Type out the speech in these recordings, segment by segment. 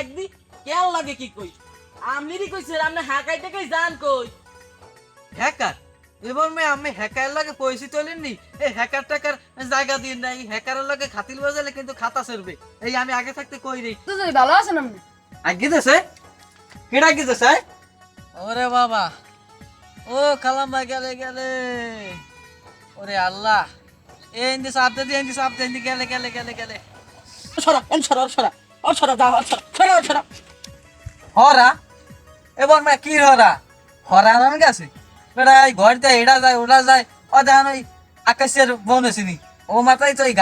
একদি কেল লাগে কি কই? আমলিরি কইছে আপনি হাকাই থেকে জান কই? হ্যাকার? এবার মে আমি হ্যাকার লাগে পয়সা তোলেননি এই হ্যাকার টাকার জায়গা দিয়ে নাই হ্যাকারের লাগে খাতিল বাজালে কিন্তু খাতা সরবে এই আমি আগে থাকতে কই রে? তো যদি ভালো আছেন আপনি? আগে দেছে কেডা আগে দেছে ওরে বাবা ও কালাম ভাই গেলে গেলে। ওরে আল্লাহ এ ইন্দি সাপতে দি ইন্দি সাপতে ইন্দি গেলে গেলে গেলে গেলে। সরা এন সরা সরা ওর সরা দাও সরা। সরা ওর হরা? এবার কি হরা? হরা নাম গেছে এই এড়া যায় যায় ও ওই আকাশের বোন আসেনি ও মাথায় তো এই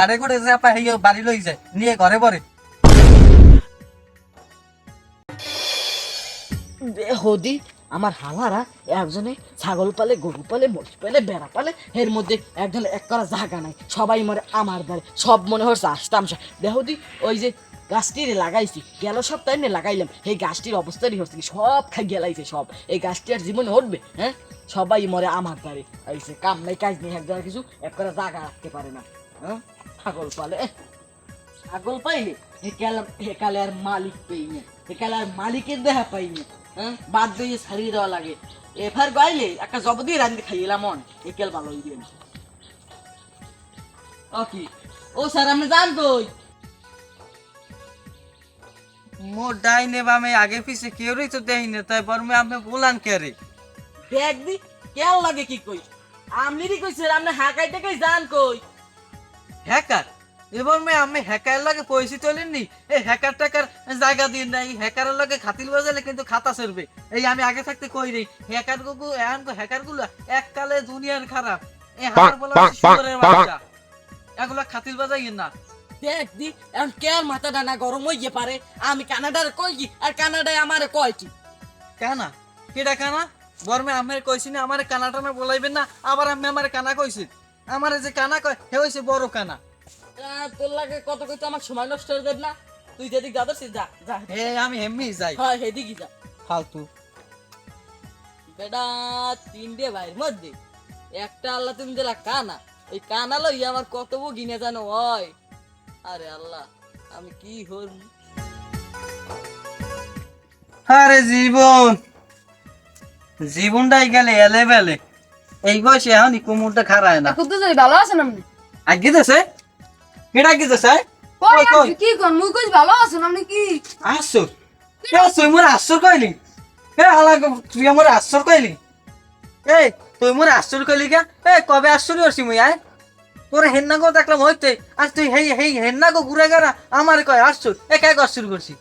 চাপা হইয়ে বাড়ি লই যায়, নিয়ে ঘরে পরে হদি, আমার হালারা, একজনে ছাগল পালে, গরু পালে মরিচ পালে বেড়া পালে, এর মধ্যে একজনে এক করা জায়গা নাই, সবাই মরে আমার দ্বারে, সব মনে হচ্ছে আসতাম দেহদি ওই যে গাছটি লাগাইছি, গেল সপ্তাহে নিয়ে লাগাইলাম। এই গাছটির অবস্থারই হচ্ছে সব খাই গেলাইছে, সব। এই গাছটি আর জীবনে উঠবে হ্যাঁ? সবাই মরে আমার দ্বারে আইসে কাম নাই, কাজ নেই একজনের কিছু, এক করে জায়গা রাখতে পারে না হ্যাঁ? ছাগল পালে ছাগল পাইলে হেকালে হেকালে আর মালিক পাইনি হেকালে আর মালিকের দেখা পাইনি হ্যাঁ? বাদ দিয়ে ছাড়িয়ে দেওয়া লাগে। এফার গাইলে একটা জব দিয়ে রান্ধতে খাইলাম মন একেল ভালো হয়ে দিয়ে ও কি? ও স্যার, আমি জান কই মোর ডাইনে বামে আগে পিছে কেউই তো দেই না তাই বরমে আপনি বলান কে রে? দেখ দি লাগে কি কই? কইছে আপনি হাকাই থেকে জান কই? হ্যাকার? এবার মে আমি হ্যাকার লাগে পয়সা তোলেননি এই হ্যাকার টাকার জায়গা দিয়ে নাই হ্যাকারের লাগে খাতিল বাজালে কিন্তু খাতা সরবে। এই আমি আগে থাকতে কই রে হ্যাকারগুলো এখন হ্যাকারগুলো এককালে দুনিয়ার খারাপ। এই হার বলা বাচ্চা। এগুলা খাতিল বাজাই না। দেখ দি এখন মাথা ডানা গরম হইয়ে পারে? আমি কানাডার কই কি আর কানাডায় আমারে কয় কি কানা? কেডা কানা? বর্মে আমার কইছি না আমার টানা বলাইবেন না আবার আমি আমার কানা কইছি। আমার যে কানা কয় হে হইছে বড় কানা। তোর লাগে কত কইতো আমার সময় নষ্ট হয়ে যাবে না? তুই যেদিক যাদছিস যা যা। হে আমি যাই। হয় যা। ফালতু। বেটা তিনটে ভাইয়ের মধ্যে। একটা আল্লাহ তুমি দিলা কানা। এই কানা লই আমার কত গিনে জানো হয় আরে আল্লাহ আমি কি হল আরে জীবন জীবনটাই গেলে এলে বেলে এই বয়সে এখন কুমুরটা খারায় না। এখন তো যদি ভালো আছেন আপনি? আগে দেছে কেডা কই? আপনি কি কোন মুই কইছি ভালো আছেন আপনি কি? আসছো এ তুই মোর আশ্চর কইলি? এ হালা তুই আমার আশ্চর কইলি? এই তুই মোর আশ্চর কইলি কে? এ কবে আশ্চর করছি মুই আয়? তোর হেন্না গো দেখলাম হইতে আর তুই হেই হেই হেন্না গো ঘুরে গেরা আমার কয় আশ্চর এ কে আশ্চর করছি?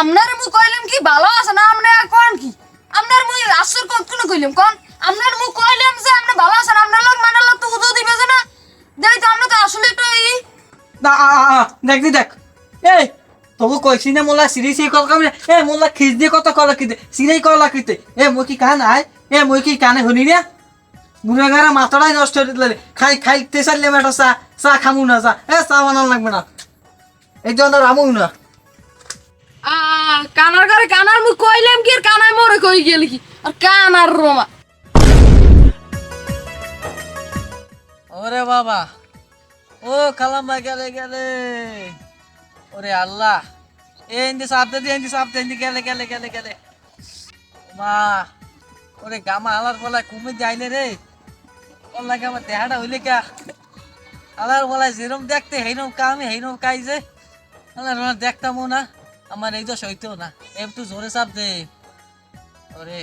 আপনার মুই কইলাম কি ভালো আছেন আপনি আর কোন কি? আপনার মুই আসর কোন কোন কইলাম কোন? আপনার মুই কইলাম যে আপনি ভালো আছেন আপনার লোক মানার লোক তো উদো দিবে যে না। দেই তো আপনি তো আসলে একটু এই না দেখ দি দেখ। এই তোকে কইছি না মোলা সিরি সিরি কল কামে এ মোলা খিজ দিয়ে কত কলা কিতে সিরি কলা কিতে এ মুই কি কান আয়? এ মুই কি কানে শুনি রে মুরা গারা মাথাটাই নষ্ট হয়ে দিলে। খাই খাই চাইলে বেটা চা চা খামু না চা। এ চা বানান লাগবে না। এই জন্য রামু না। কানার ঘরে কানার মুই কইলাম কি আর কানায় মরে কই গেল কি? আর কানার রোমা। ওরে বাবা। ও খালাম্মা গেলে গেলে। ওরে আল্লাহ। এ ইন্দি সাপতে দি ইন্দি সাপতে ইন্দি গেলে গেলে গেলে গেলে। মা ওরে গামা আলার বলা কমে যাইলে রে। ওর লাগে আমার দেহাটা হইলে কা? আলার বলা যেরম দেখতে হেরম কামে হেরম কাই যে। আলার দেখতামও না আমার এই তো সইতেও না। একটু জোরে চাপ দে। ওরে।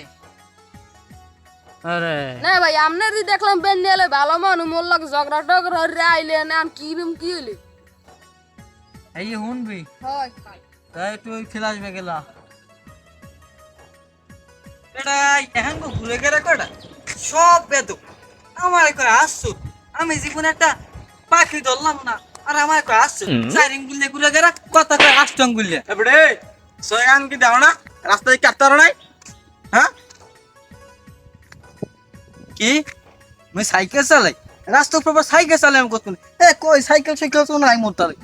আরে। না ভাই আপনার দি দেখলাম বেন্ডিয়ালে ভালো মানু মোর লগ ঝগড়া টগড়া রে আইলে না আম কি রুম কি হইলে? এই শুনবি? হয়। তাই তুই খেলা আসবে গেলা এটাই এখন ঘুরে গেলে কটা সব বেদ আমার করে আসছো। আমি জীবনে একটা পাখি ধরলাম না আর আমার করে আসছো। সাইরিং গুললে ঘুরে গেলে কথা করে আষ্টং গুললে। এবারে সয়ান কি দাও না? রাস্তায় কাটতার নাই? হ্যাঁ? কি? মুই সাইকেল চালাই। রাস্তা উপর সাইকেল চালাই আমি করতো এ কই সাইকেল সাইকেল তো নাই মোর তালে।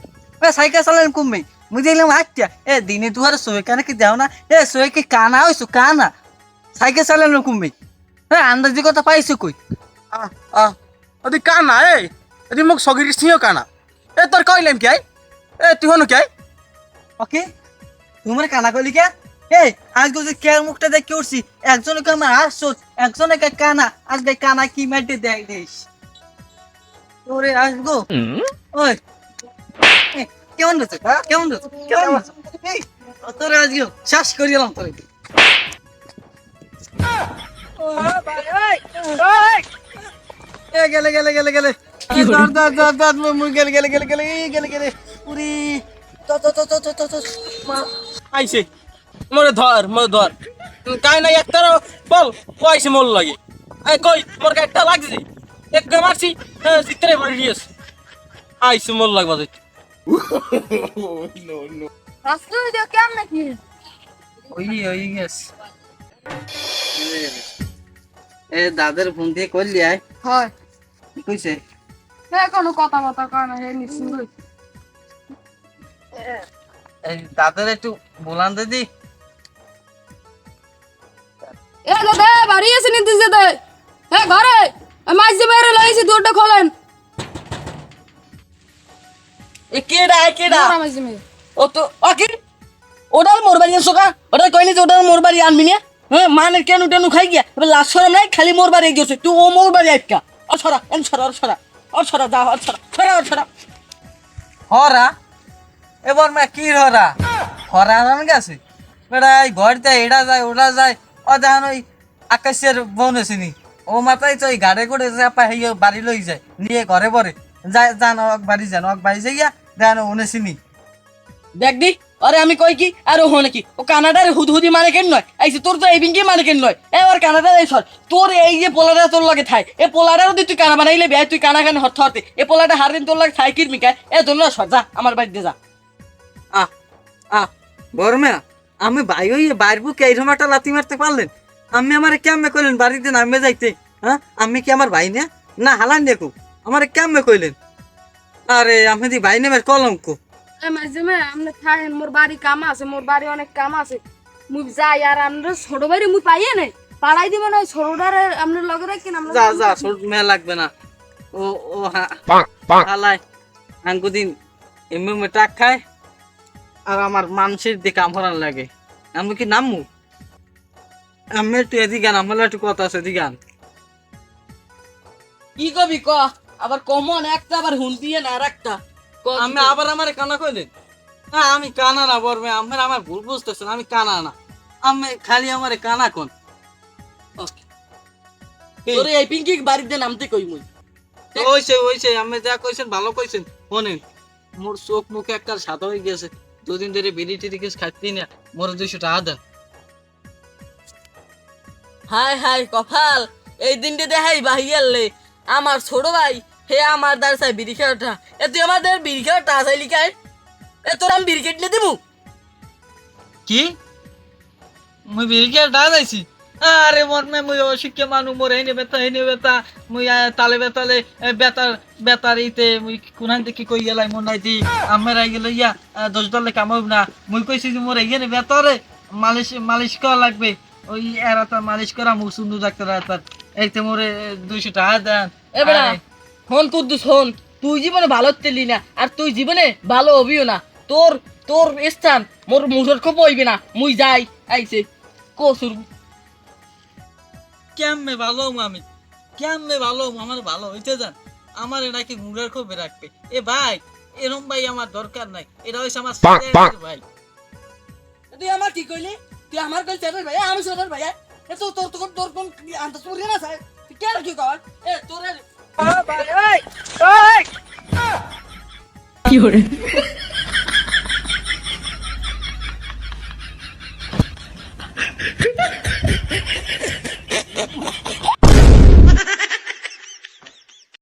এ সাইকেল চালাই কমবে মুই দেখলাম আচ্ছা এ দিনে দুয়ারে সোয়ে কানে কি দাও না? এ সোয়ে কি কানা হইছো? কানা। সাইকেল চালানো কমবে এ আন্দাজি কথা পাইছো কই? আহ আহ ওদি কানা এ এদি মোক সগির সিও কানা। এ তোর কইলাম কি আই এ তুই হনু কি আই ওকে তোমার কানা কইলি কে এই আজকে যে কে মুখটা দেখে উঠছি একজনকে আমার আসছোস একজনকে কানা আজকে কানা কি মেটে দেখ দিস ওরে আসগো ওই এই, কেমন রয়েছে কেমন রয়েছে কেমন তোরে আজকে শ্বাস করিলাম তোরে এ গেলে গেলে গেলে গেলে। মুই গেলে গেলে গেলে গেলে এই গেলে গেলে। উরি তো তো তো তো তো তো তো মা আইছে। মোরে ধর মোরে ধর। কাই নাই একটা বল কইছে মোর লাগে। এই কই মোর একটা লাগছে। এক মারছি চিত্রে আইছে মোর লাগবা যাই রাস্তা দিয়ে কেমন নাকি? ওই ওই গেস। এ দাদার ফোন দিয়ে করলি আয়। হয়। কইছে? হ্যাঁ কোনো কথা বার্তা কয় না হে নিশ্চিন্ত এই দাদার একটু বলান দিদি এ দাদা বাড়ি এসে নিতে যেতে এ ঘরে মাছ দিয়ে বাইরে লাইছি দুটো খোলেন। এ কেডা এ কেডা? ও তো ও কি? ওটার মোর বাড়ি আনছো কা? ওটা কইনি যে ওটার মোর বাড়ি আনবি না? হ্যাঁ মানে কেন টেনু খাই গিয়া? এবার লাশ সরম নাই খালি মোর বাড়ি গেছে তুই ও মোর বাড়ি আটকা ও ছড়া ও ছড়া যা ছড়া ও ছড়া হরা? এবার মা কি হরা? হরা আনান গেছে? বেটা এই ঘরতে এটা যায় ওটা যায় দেখেন ওই আকাশের বোন আসেনি ও মাথায় তো ওই গাড়ে করে চাপা হইয়া বাড়ি লই যায়, নিয়ে ঘরে পরে যায় যান ওক বাড়ি যান ওক বাড়ি যাইয়া দেখেন উনেছিনি দেখ দি। আরে আমি কই কি? আর ও নাকি ও কানাডার হুদহুদি কেন নয়। এই তোর তো এই বিঙ্গি কেন নয়। এ, ওর কানাডা এই সর। তোর এই যে পোলাটা তোর লগে থাই। এ পোলাটার যদি তুই কানা বানাইলে বিয়াই তুই কানা কানে হরতে হরতে। এ পোলাটা হার দিন তোর লগে থাই কির মিকায় এ, তোর লগে সর, যা, আমার বাড়িতে যা। আহ আহ বরমে, আমি ভাই ওই বাইর বুকে এইরকম লাথি মারতে পারলেন? আমি আমার কেমনে কইলেন বাড়িতে নামে যাইতে? হ্যাঁ? আমি কি আমার ভাই না না, হালান দেখো আমার কেমনে কইলেন? আরে, আমি দি ভাই নেমের কলঙ্ক। আপনি মোর বাড়ি কাম আছে মোর বাড়ি অনেক কাম আছে। মুই যাই আর আমরা ছোট বাড়ি মুই পাইয়ে নাই পাড়াই দিব না ছোটটার আপনার লগে রাখেন আমরা যা যা ছোট মেয়ে লাগবে না। ও ও হ্যাঁ হালাই আঙ্কুদিন এমনি মে টাক খায় আর আমার মানুষের দিকে আমরান লাগে। আমি কি নামু? আমি একটু এদিকে আন আমার একটু কথা আছে এদিকে আন। কি কবি ক? আবার কমন একটা আবার হুন দিয়ে না আর একটা। আমি আবার আমার কানা কইলেন না আমি কানা না বলবে আমার আমার ভুল বুঝতেছেন আমি কানা না। আমি খালি আমার কানা কোন। তোর এই পিঙ্কি বাড়িতে নামতে কই মুই? ওইছে ওইছে আমি যা কইছেন ভালো কইছেন। শোনেন মোর চোখ মুখে একটা সাদা হয়ে গেছে। দুদিন ধরে বিড়ি টিড়ি কিছু খাচ্ছি না মোর দুইশো টাকা দেন। হাই হাই কপাল। এই দিনটি দেখাই বাহিয়ালে আমার ছোট ভাই হে আমার দ্বার চাই বিড়ি খেলাটা। এ তুই আমাদের বিড়ি খেলাটা আসাই লিখাই এ তোর আমি বিড়ি কেটলে দেবো? কি? মুই বিড়ি ডা যাইছি আরে মোর মে মুই মানু মোর হেনে বেতা হেনে বেতা মুই তালে বেতালে বেতার বেতার ইতে মুই কুনান দেখি কই গেলাই মোর নাই দি। আমার আই গেল ইয়া দশ দলে কামাব না। মুই কইছি যে মোর এইখানে বেতারে মালিশ মালিশ করা লাগবে। ওই এরা তার মালিশ করা মুখ সুন্দর ডাক্তার তার এইতে মোরে দুইশো টাকা দেন। এবার হন কুদ্দুস হন তুই জীবনে ভালো তেলি না আর তুই জীবনে ভালো হবিও না। তোর তোর স্থান মোর মুঠোর খুব হইবে না। মুই যাই আইছে। কসুর। কেমনে ভালো হব আমি? কেমনে ভালো হব? আমার ভালো হইতে যান আমার নাকি মুড়ের খবর রাখবে? এ ভাই এরম ভাই আমার দরকার নাই। এটা হয়েছে আমার ভাই। তুই আমার কি কইলি? তুই আমার কইলি সেটার ভাই? আমি সেটার ভাই এ। তো তোর তোর তোর কোন আন্তাজ করি না স্যার? তুই কেন কি কর? এ তোর ভাই